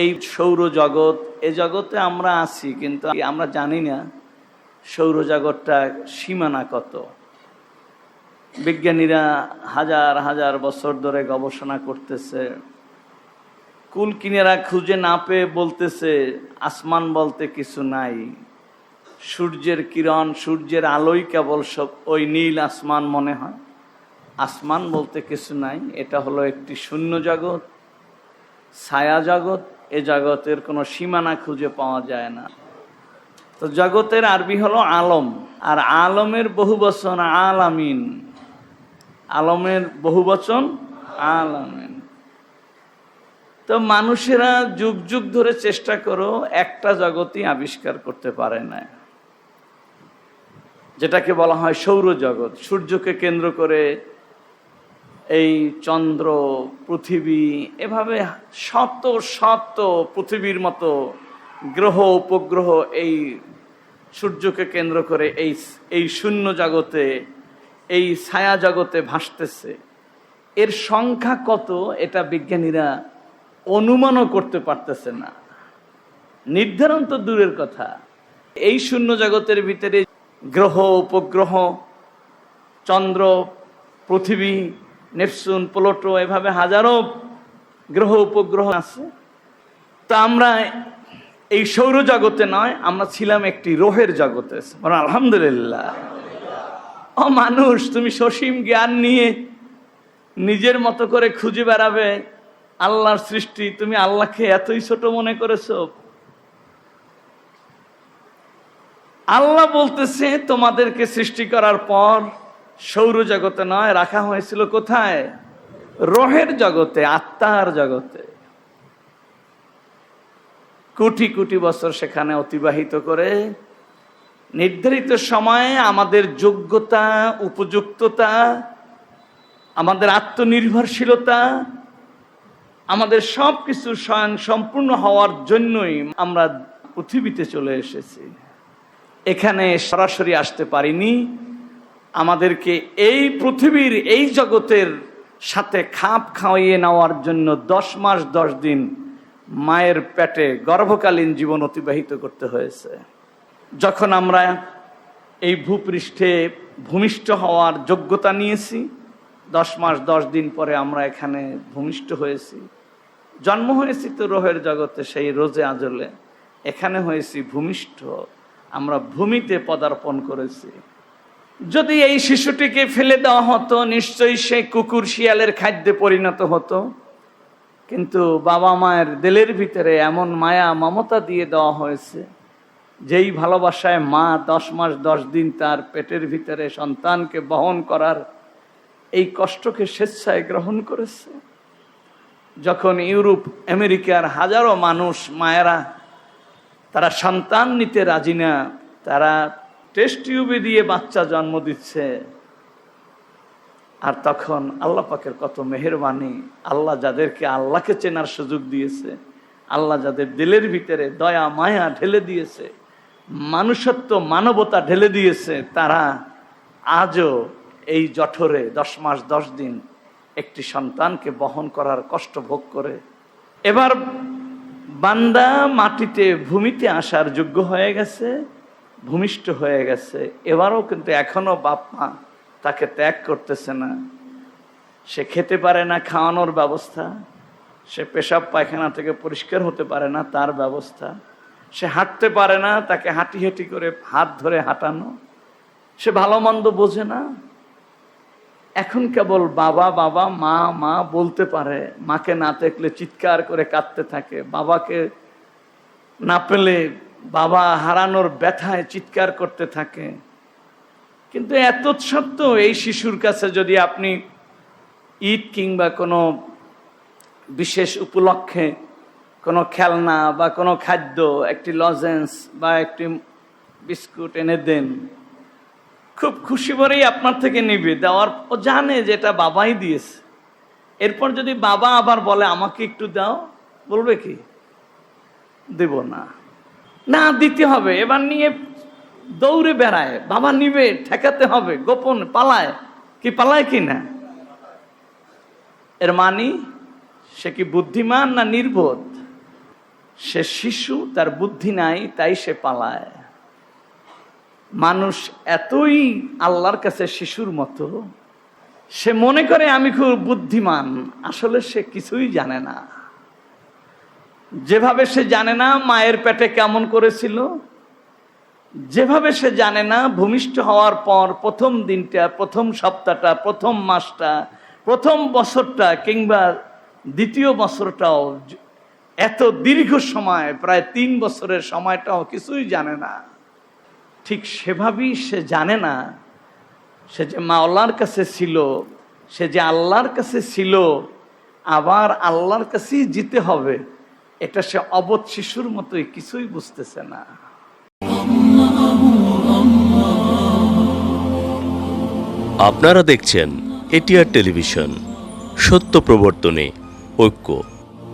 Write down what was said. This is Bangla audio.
এই সৌর জগৎ এ জগতে আমরা আছি, কিন্তু আমরা জানি না সৌরজগৎটা সীমানা কত। বিজ্ঞানীরা হাজার হাজার বছর ধরে গবেষণা করতেছে। কুল কিনেরা খুঁজে না পেয়ে বলতেছে, আসমান বলতে কিছু নাই। সূর্যের কিরণ, সূর্যের আলোই কেবল সব ওই নীল আসমান মনে হয়। আসমান বলতে কিছু নাই, এটা হলো একটি শূন্য জগৎ ছায়া জগৎ এ জগতের কোনো সীমানা খুঁজে পাওয়া যায় না। তো জগতের আরবি হলো আলম, আর আলমের বহু বচন আলামিন। আলমের বহু বচন আলামিন। তো মানুষেরা যুগ যুগ ধরে চেষ্টা করো একটা জগতই আবিষ্কার করতে পারে না। যেটাকে বলা হয় সৌরজগৎ, সূর্যকে কেন্দ্র করে এই চন্দ্র, পৃথিবী, এভাবে শত শত পৃথিবীর মতো গ্রহ, উপগ্রহ এই সূর্যকে কেন্দ্র করে এই এই শূন্য জগতে, এই ছায়া জগতে ভাসতেছে। এর সংখ্যা কত এটা বিজ্ঞানীরা অনুমানও করতে পারতেছে না। নির্ধারণ তো দূরের কথা। এই শূন্য জগতের ভিতরে গ্রহ, উপগ্রহ, চন্দ্র, পৃথিবী নেপসুন প্লোটো, এভাবে হাজারো গ্রহ উপগ্রহ আছে। তা আমরা এই সৌরজগতে নয়, আমরা ছিলাম একটি রোহের জগতে আলহামদুলিল্লাহ। ও মানুষ, তুমি সসীম জ্ঞান নিয়ে নিজের মতো করে খুঁজে বেড়াবে আল্লাহর সৃষ্টি। তুমি আল্লাহকে এতই ছোট মনে করেছ। আল্লাহ বলতেছে, তোমাদেরকে সৃষ্টি করার পর সৌরজগতে নয়, রাখা হয়েছিল কোথায়? রোহের জগতে, আত্মার জগতে। কোটি কোটি বছর সেখানে অতিবাহিত করে নির্ধারিত সময়ে আমাদের যোগ্যতা, উপযুক্ততা, আমাদের আত্মনির্ভরশীলতা, আমাদের সব কিছু স্বয়ং সম্পূর্ণ হওয়ার জন্যই আমরা পৃথিবীতে চলে এসেছি। এখানে সরাসরি আসতে পারিনি। আমাদেরকে এই পৃথিবীর, এই জগতের সাথে খাপ খাওয়িয়ে নেওয়ার জন্য দশ মাস, দশ দিন মায়ের পেটে গর্ভকালীন জীবন অতিবাহিত করতে হয়েছে। যখন আমরা এই ভূপৃষ্ঠে ভূমিষ্ঠ হওয়ার যোগ্যতা নিয়েছি, দশ মাস, দশ দিন পরে আমরা এখানে ভূমিষ্ঠ হয়েছি। জন্ম হয়েছি তো রোহের জগতে, সেই রোজে আজলে। এখানে হয়েছি ভূমিষ্ঠ। আমরা ভূমিতে পদার্পণ করেছি। যদি এই শিশুটিকে ফেলে দেওয়া হতো, নিশ্চয়ই সে কুকুর শিয়ালের খাদ্যে পরিণত হতো। কিন্তু বাবা মায়ের দিলের ভিতরে এমন মায়া, মমতা দিয়ে দেওয়া হয়েছে, যেই ভালোবাসায় মা দশ মাস, দশ দিন তার পেটের ভিতরে সন্তানকে বহন করার এই কষ্টকে স্বেচ্ছায় গ্রহণ করেছে। যখন ইউরোপ, আমেরিকার হাজারো মানুষ, মায়েরা তারা সন্তান নিতে রাজি না, তারা টেস্ট টিউবে দিয়ে বাচ্চা জন্ম দিচ্ছে। আর তখন আল্লাহ পাকের কত মেহরবানি। আল্লাহ যাদেরকে আল্লাহকে চেনার সুযোগ দিয়েছে, আল্লাহ যাদের দিলের ভিতরে দয়া, মায়া ঢেলে দিয়েছে, মানুষত্ব, মানবতা ঢেলে দিয়েছে, তারা আজও এই জঠরে দশ মাস, দশ দিন একটি সন্তানকে বহন করার কষ্ট ভোগ করে। এবার বান্দা মাটিতে, ভূমিতে আসার যোগ্য হয়ে গেছে। ভূমিষ্ঠ হয়ে গেছে। এবারও কিন্তু এখনও বাপ মা তাকে ত্যাগ করতেছে না। সে খেতে পারে না খাওয়ানোর ব্যবস্থা। সে পেশাব পায়খানা থেকে পরিষ্কার হতে পারে না তার ব্যবস্থা। সে হাঁটতে পারে না তাকে হাঁটি হাঁটি করে হাত ধরে হাঁটানো। সে ভালো মন্দ বোঝে না। এখন কেবল বাবা বাবা, মা মা বলতে পারে, মাকে না দেখলে চিৎকার করে কাঁদতে থাকে। বাবাকে না পেলে বাবা হারানোর ব্যথায় চিৎকার করতে থাকে। কিন্তু এত সত্ত্বেও এই শিশুর কাছে যদি আপনি ঈদ কিংবা কোনো বিশেষ উপলক্ষে কোনো খেলনা বা কোনো খাদ্য, একটি লজেন্স বা একটি বিস্কুট এনে দেন, খুব খুশি করেই আপনার থেকে নিবে। দেওয়ার ও জানে যে এটা বাবাই দিয়েছে। এরপর যদি বাবা আবার বলে, আমাকে একটু দাও, বলবে কি? দেব না। না দিতে হবে। এবার নিয়ে দৌড়ে বেড়ায়। বাবা নিবে, ঠেকাতে হবে, গোপন পালায়। কি পালায় কি না? এর মানি, সে কি বুদ্ধিমান না নির্বোধ? সে শিশু, তার বুদ্ধি নাই, তাই সে পালায়। মানুষ এতই আল্লাহর কাছে শিশুর মতো, সে মনে করে, আমি খুব বুদ্ধিমান। আসলে সে কিছুই জানে না। যেভাবে সে জানে না মায়ের পেটে কেমন করেছিল, যেভাবে সে জানে না ভূমিষ্ঠ হওয়ার পর প্রথম দিনটা, প্রথম সপ্তাহটা, প্রথম মাসটা, প্রথম বছরটা কিংবা দ্বিতীয় বছরটাও এত দীর্ঘ সময়, প্রায় তিন বছরের সময়টাও কিছুই জানে না। ঠিক সেভাবেই সে জানে না সে যে মাওলার কাছে ছিল, সে যে আল্লাহর কাছে ছিল, আবার আল্লাহর কাছেই জিতে হবে। এটা সে অবধ শিশুর মতোই কিছুই বুঝতেছে না। আপনারা দেখছেন এটিআর টেলিভিশন, সত্য প্রবর্তনে ঐক্য।